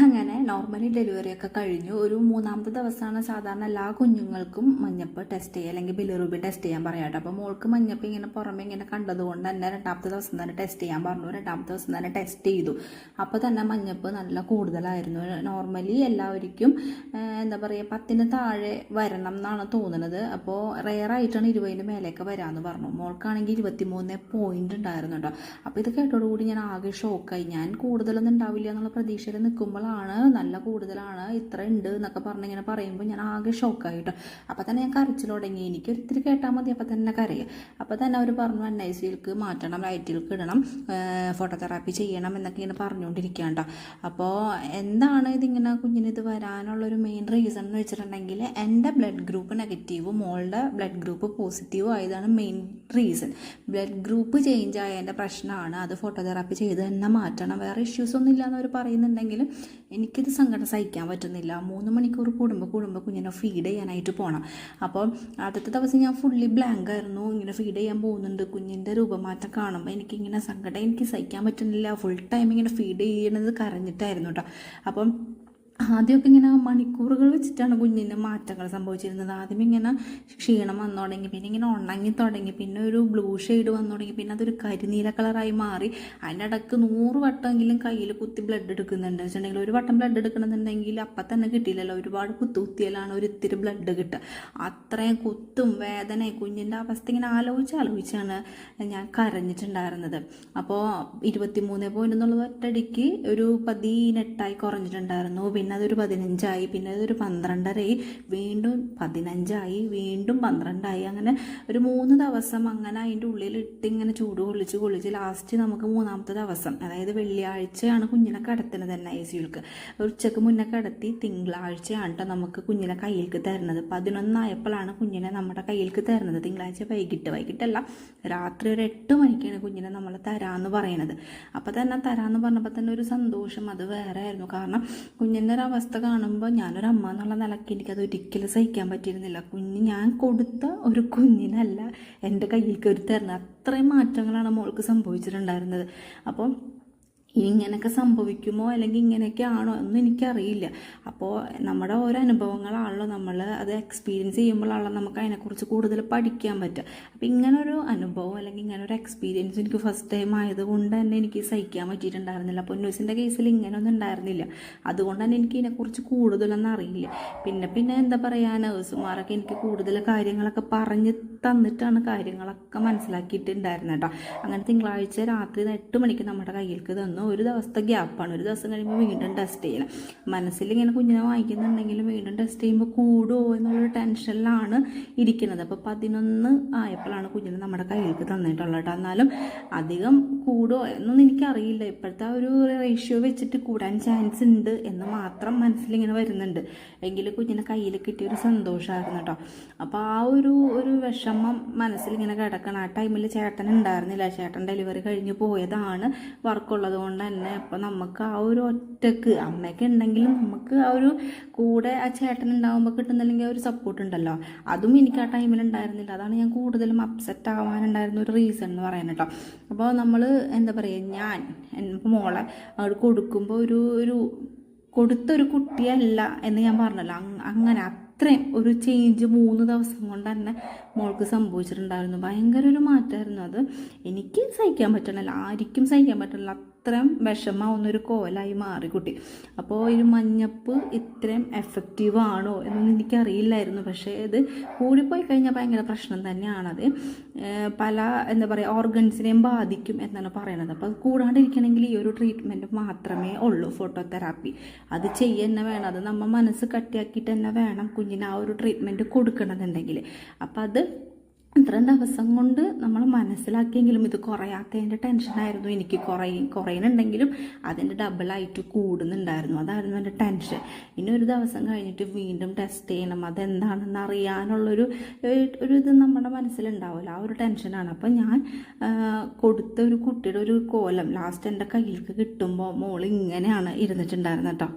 അങ്ങനെ normally delivery ഒക്കെ കഴിഞ്ഞു. ഒരു മൂന്നാമത്തെ ദിവസമാണ് സാധാരണ എല്ലാ കുഞ്ഞുങ്ങൾക്കും മഞ്ഞപ്പ് ടെസ്റ്റ് ചെയ്യുക അല്ലെങ്കിൽ ബിലിറൂബി ടെസ്റ്റ് ചെയ്യാൻ പറയാട്ടോ അപ്പോൾ മോൾക്ക് മഞ്ഞപ്പ് ഇങ്ങനെ പുറമെ ഇങ്ങനെ കണ്ടതുകൊണ്ട് തന്നെ രണ്ടാമത്തെ ദിവസം തന്നെ ടെസ്റ്റ് ചെയ്യാൻ പറഞ്ഞു. രണ്ടാമത്തെ ദിവസം തന്നെ ടെസ്റ്റ് ചെയ്തു. അപ്പോൾ തന്നെ മഞ്ഞപ്പ് നല്ല കൂടുതലായിരുന്നു. നോർമലി എല്ലാവർക്കും എന്താ പറയുക പത്തിന് താഴെ വരണം എന്നാണ് തോന്നുന്നത്. അപ്പോൾ റെയർ ആയിട്ടാണ് ഇരുപതിന് മേലേക്ക് വരാമെന്ന് പറഞ്ഞു. മോൾക്കാണെങ്കിൽ ഇരുപത്തിമൂന്ന് പോയിന്റ് ഉണ്ടായിരുന്നു കേട്ടോ. അപ്പോൾ ഇത് കേട്ടോടുകൂടി ഞാൻ ആകെ ഷോക്കായി ഞാൻ കൂടുതലൊന്നും ഉണ്ടാവില്ല എന്നുള്ള പ്രതീക്ഷയിൽ നിൽക്കുമ്പോഴാണ് നല്ല കൂടുതലാണ് ഇത്ര ഉണ്ട് എന്നൊക്കെ പറഞ്ഞിങ്ങനെ പറയുമ്പോൾ ഞാൻ ആകെ ഷോക്കായിട്ട് അപ്പം അപ്പോൾ തന്നെ ഞാൻ കരച്ചിൽ തുടങ്ങി. എനിക്ക് ഒരിത്തിരി കേട്ടാൽ മതി അപ്പോൾ തന്നെ കരയുക അപ്പോൾ തന്നെ അവർ പറഞ്ഞു എൻ ഐ സിയിലേക്ക് മാറ്റണം ലൈറ്റിലേക്ക് ഇടണം ഫോട്ടോതെറാപ്പി ചെയ്യണം എന്നൊക്കെ ഇങ്ങനെ പറഞ്ഞുകൊണ്ടിരിക്കുകയാണ് അപ്പോൾ എന്താണ് ഇതിങ്ങനെ കുഞ്ഞിന് ഇത് വരാനുള്ളൊരു മെയിൻ റീസൺ എന്ന് വെച്ചിട്ടുണ്ടെങ്കിൽ എന്റെ ബ്ലഡ് ഗ്രൂപ്പ് നെഗറ്റീവും മോളുടെ ബ്ലഡ് ഗ്രൂപ്പ് പോസിറ്റീവും ആയതാണ് main reason blood group change ആയതിന്റെ പ്രശ്നമാണ്. അത് ഫോട്ടോതെറാപ്പി ചെയ്ത് തന്നെ മാറ്റണം. വേറെ ഇഷ്യൂസ് ഒന്നും ഇല്ലയെന്ന് അവർ പറയുന്നുണ്ടെങ്കിലും എനിക്കിത് സങ്കടം സഹിക്കാൻ പറ്റുന്നില്ല. മൂന്ന് മണിക്കൂർ കൂടുമ്പോൾ കൂടുമ്പോൾ കുഞ്ഞിനെ ഫീഡ് ചെയ്യാനായിട്ട് പോകണം അപ്പോൾ ആദ്യത്തെ ദിവസം ഞാൻ ഫുള്ളി ബ്ലാങ്ക് ആയിരുന്നു. ഇങ്ങനെ ഫീഡ് ചെയ്യാൻ പോകുന്നുണ്ട്. കുഞ്ഞിന്റെ രൂപമാറ്റം കാണുമ്പോൾ എനിക്കിങ്ങനെ സങ്കടം എനിക്ക് സഹിക്കാൻ പറ്റുന്നില്ല. ഫുൾ ടൈം ഇങ്ങനെ ഫീഡ് ചെയ്യണത് കരഞ്ഞിട്ടായിരുന്നു കേട്ടോ അപ്പം ആദ്യമൊക്കെ ഇങ്ങനെ മണിക്കൂറുകൾ വെച്ചിട്ടാണ് കുഞ്ഞിന് മാറ്റങ്ങൾ സംഭവിച്ചിരുന്നത്. ആദ്യം ഇങ്ങനെ ക്ഷീണം വന്നു തുടങ്ങി പിന്നെ ഇങ്ങനെ ഉണങ്ങി തുടങ്ങി പിന്നെ ഒരു ബ്ലൂ ഷെയ്ഡ് വന്നു തുടങ്ങി പിന്നെ അതൊരു കരിനീല കളറായി മാറി. അതിനിടക്ക് നൂറ് വട്ടമെങ്കിലും കയ്യിൽ കുത്തി ബ്ലഡ് എടുക്കുന്നുണ്ട്. വെച്ചിട്ടുണ്ടെങ്കിൽ ഒരു വട്ടം ബ്ലഡ് എടുക്കണമെന്നുണ്ടെങ്കിൽ അപ്പം തന്നെ കിട്ടിയില്ലല്ലോ. ഒരുപാട് കുത്തു കുത്തിയാലാണ് ഒരു ഇത്തിരി ബ്ലഡ് കിട്ടുക. അത്രയും കുത്തും വേദന കുഞ്ഞിന്റെ അവസ്ഥ ഇങ്ങനെ ആലോചിച്ച് ആലോചിച്ചാണ് ഞാൻ കരഞ്ഞിട്ടുണ്ടായിരുന്നത്. അപ്പോൾ ഇരുപത്തി മൂന്ന് പോയിന്റ് എന്നുള്ളത് ഒറ്റടിക്ക് ഒരു പതിനെട്ടായി കുറഞ്ഞിട്ടുണ്ടായിരുന്നു. പിന്നെ അതൊരു പതിനഞ്ചായി പിന്നെ അതൊരു പന്ത്രണ്ടരയായി വീണ്ടും പതിനഞ്ചായി വീണ്ടും പന്ത്രണ്ടായി. അങ്ങനെ ഒരു മൂന്ന് ദിവസം അങ്ങനെ അതിന്റെ ഉള്ളിൽ ഇട്ട് ഇങ്ങനെ ചൂട് കൊള്ളിച്ച് കൊള്ളിച്ച് ലാസ്റ്റ് നമുക്ക് മൂന്നാമത്തെ ദിവസം അതായത് വെള്ളിയാഴ്ചയാണ് കുഞ്ഞിനെ കിടത്തുന്നത് തന്നെ ഐ സിയുൾക്ക് ഉച്ചയ്ക്ക് മുന്നേ കടത്തി തിങ്കളാഴ്ചയാണ് കേട്ടോ നമുക്ക് കുഞ്ഞിനെ കയ്യിലേക്ക് തരുന്നത്. പതിനൊന്നായപ്പോഴാണ് കുഞ്ഞിനെ നമ്മുടെ കയ്യിലേക്ക് തരുന്നത്. തിങ്കളാഴ്ച വൈകിട്ട് വൈകിട്ടല്ല രാത്രി ഒരു എട്ട് മണിക്കാണ് കുഞ്ഞിനെ നമ്മൾ തരാമെന്ന് പറയണത്. അപ്പോൾ തന്നെ തരാമെന്ന് പറഞ്ഞപ്പോൾ തന്നെ ഒരു സന്തോഷം അത് വേറെ ആയിരുന്നു. കാരണം കുഞ്ഞിന്റെ ഒരു അവസ്ഥ കാണുമ്പോൾ ഞാനൊരു അമ്മ എന്നുള്ള നിലയ്ക്ക് എനിക്കത് ഒരിക്കലും സഹിക്കാൻ പറ്റിയിരുന്നില്ല. കുഞ്ഞ് ഞാൻ കൊടുത്ത ഒരു കുഞ്ഞിനല്ല എന്റെ കയ്യിൽ ഒരു അത്രയും മാറ്റങ്ങളാണ് മോൾക്ക് സംഭവിച്ചിട്ടുണ്ടായിരുന്നത്. അപ്പം ഇങ്ങനെയൊക്കെ സംഭവിക്കുമോ അല്ലെങ്കിൽ ഇങ്ങനെയൊക്കെ ആണോ ഒന്നും എനിക്കറിയില്ല. അപ്പോൾ നമ്മുടെ ഓരോ അനുഭവങ്ങളാണല്ലോ നമ്മൾ അത് എക്സ്പീരിയൻസ് ചെയ്യുമ്പോഴാണല്ലോ നമുക്ക് അതിനെക്കുറിച്ച് കൂടുതൽ പഠിക്കാൻ പറ്റുക. അപ്പോൾ ഇങ്ങനൊരു അനുഭവം അല്ലെങ്കിൽ ഇങ്ങനൊരു എക്സ്പീരിയൻസ് എനിക്ക് ഫസ്റ്റ് ടൈം ആയതുകൊണ്ട് തന്നെ എനിക്ക് സഹിക്കാൻ പറ്റിയിട്ടുണ്ടായിരുന്നില്ല. അപ്പോൾ ന്യൂസിന്റെ കേസിൽ ഇങ്ങനെയൊന്നും ഉണ്ടായിരുന്നില്ല. അതുകൊണ്ട് തന്നെ എനിക്ക് ഇതിനെക്കുറിച്ച് കൂടുതലൊന്നും അറിയില്ല. പിന്നെ പിന്നെ എന്താ പറയുക നഴ്സുമാരൊക്കെ എനിക്ക് കൂടുതൽ കാര്യങ്ങളൊക്കെ പറഞ്ഞ് തന്നിട്ടാണ് കാര്യങ്ങളൊക്കെ മനസ്സിലാക്കിയിട്ടുണ്ടായിരുന്നത് കേട്ടോ. അങ്ങനെ തിങ്കളാഴ്ച രാത്രി എട്ട് മണിക്ക് നമ്മുടെ കയ്യിലേക്ക് തന്നു. ഒരു ദിവസത്തെ ഗ്യാപ്പാണ്. ഒരു ദിവസം കഴിയുമ്പോൾ വീണ്ടും ടെസ്റ്റ് ചെയ്യണം. മനസ്സിൽ ഇങ്ങനെ കുഞ്ഞിനെ വാങ്ങിക്കുന്നുണ്ടെങ്കിലും വീണ്ടും ടെസ്റ്റ് ചെയ്യുമ്പോൾ കൂടുമോ എന്നുള്ളൊരു ടെൻഷനിലാണ് ഇരിക്കുന്നത്. അപ്പോൾ പതിനൊന്ന് ആയപ്പോഴാണ് കുഞ്ഞിനെ നമ്മുടെ കയ്യിലേക്ക് തന്നിട്ടുള്ളത് കേട്ടോ. എന്നാലും അധികം കൂടുമോ എന്നൊന്നും എനിക്കറിയില്ല. ഇപ്പോഴത്തെ ഒരു റേഷ്യോ വെച്ചിട്ട് കൂടാൻ ചാൻസ് ഉണ്ട് എന്ന് മാത്രം മനസ്സിലിങ്ങനെ വരുന്നുണ്ട്. എങ്കിലും കുഞ്ഞിനെ കയ്യിൽ കിട്ടിയ ഒരു സന്തോഷമായിരുന്നു കേട്ടോ. അപ്പോൾ ആ ഒരു ഒരു വിഷമം മനസ്സിലിങ്ങനെ കിടക്കണം. ആ ടൈമിൽ ചേട്ടൻ ഉണ്ടായിരുന്നില്ല. ചേട്ടൻ ഡെലിവറി കഴിഞ്ഞ് പോയതാണ് വർക്കുള്ളത് കൊണ്ട് തന്നെ അപ്പം നമുക്ക് ആ ഒരു ഒറ്റയ്ക്ക് അമ്മയൊക്കെ ഉണ്ടെങ്കിലും നമുക്ക് ആ ഒരു കൂടെ ആ ചേട്ടൻ ഉണ്ടാകുമ്പോൾ കിട്ടുന്നില്ലെങ്കിൽ ആ ഒരു സപ്പോർട്ട് ഉണ്ടല്ലോ. അതും എനിക്ക് ആ ടൈമിൽ ഉണ്ടായിരുന്നില്ല. അതാണ് ഞാൻ കൂടുതലും അപ്സെറ്റ് ആവാനുണ്ടായിരുന്ന ഒരു റീസൺ എന്ന് പറയുന്നത് കേട്ടോ അപ്പോൾ നമ്മൾ എന്താ പറയുക ഞാൻ മോളെ അവിടെ കൊടുക്കുമ്പോൾ ഒരു ഒരു കൊടുത്തൊരു കുട്ടിയല്ല എന്ന് ഞാൻ പറഞ്ഞല്ലോ. അങ്- അങ്ങനെ അത്രയും ഒരു ചേഞ്ച് മൂന്ന് ദിവസം കൊണ്ട് തന്നെ മോൾക്ക് സംഭവിച്ചിട്ടുണ്ടായിരുന്നു. ഭയങ്കര ഒരു മാറ്റമായിരുന്നു അത്. എനിക്ക് സഹിക്കാൻ പറ്റണില്ല. ആർക്കും സഹിക്കാൻ പറ്റണില്ല. അത്രയും വിഷമാവുന്ന ഒരു കോലായി മാറി കുട്ടി. അപ്പോൾ ഈ മഞ്ഞപ്പ് ഇത്രയും എഫക്റ്റീവ് ആണോ എന്നൊന്നും എനിക്കറിയില്ലായിരുന്നു. പക്ഷേ ഇത് കൂടിപ്പോയി കഴിഞ്ഞാൽ ഭയങ്കര പ്രശ്നം തന്നെയാണത്. പല എന്താ പറയുക ഓർഗൻസിനെയും ബാധിക്കും എന്നാണ് പറയണത്. അപ്പോൾ കൂടാണ്ടിരിക്കണമെങ്കിൽ ഈ ഒരു ട്രീറ്റ്മെന്റ് മാത്രമേ ഉള്ളൂ ഫോട്ടോതെറാപ്പി അത് ചെയ്യുക തന്നെ വേണം. അത് നമ്മൾ മനസ്സ് കട്ടിയാക്കിയിട്ട് തന്നെ വേണം കുഞ്ഞിന് ആ ഒരു ട്രീറ്റ്മെന്റ് കൊടുക്കണമെന്നുണ്ടെങ്കിൽ അപ്പോൾ അത് ഇത്രയും ദിവസം കൊണ്ട് നമ്മൾ മനസ്സിലാക്കിയെങ്കിലും ഇത് കുറയാത്തതിന്റെ ടെൻഷനായിരുന്നു എനിക്ക് കുറയും കുറയുന്നുണ്ടെങ്കിലും അതിന്റെ ഡബിളായിട്ട് കൂടുന്നുണ്ടായിരുന്നു. അതായിരുന്നു എന്റെ ടെൻഷൻ ഇനി ഒരു ദിവസം കഴിഞ്ഞിട്ട് വീണ്ടും ടെസ്റ്റ് ചെയ്യണം. അതെന്താണെന്ന് അറിയാനുള്ളൊരു ഒരു ഇത് നമ്മുടെ മനസ്സിലുണ്ടാവില്ല ആ ഒരു ടെൻഷനാണ് അപ്പോൾ ഞാൻ കൊടുത്ത ഒരു കുട്ടിയുടെ ഒരു കോലം ലാസ്റ്റ് എന്റെ കയ്യിലേക്ക് കിട്ടുമ്പോൾ മോൾ ഇങ്ങനെയാണ് ഇരുന്നിട്ടുണ്ടായിരുന്നത് കേട്ടോ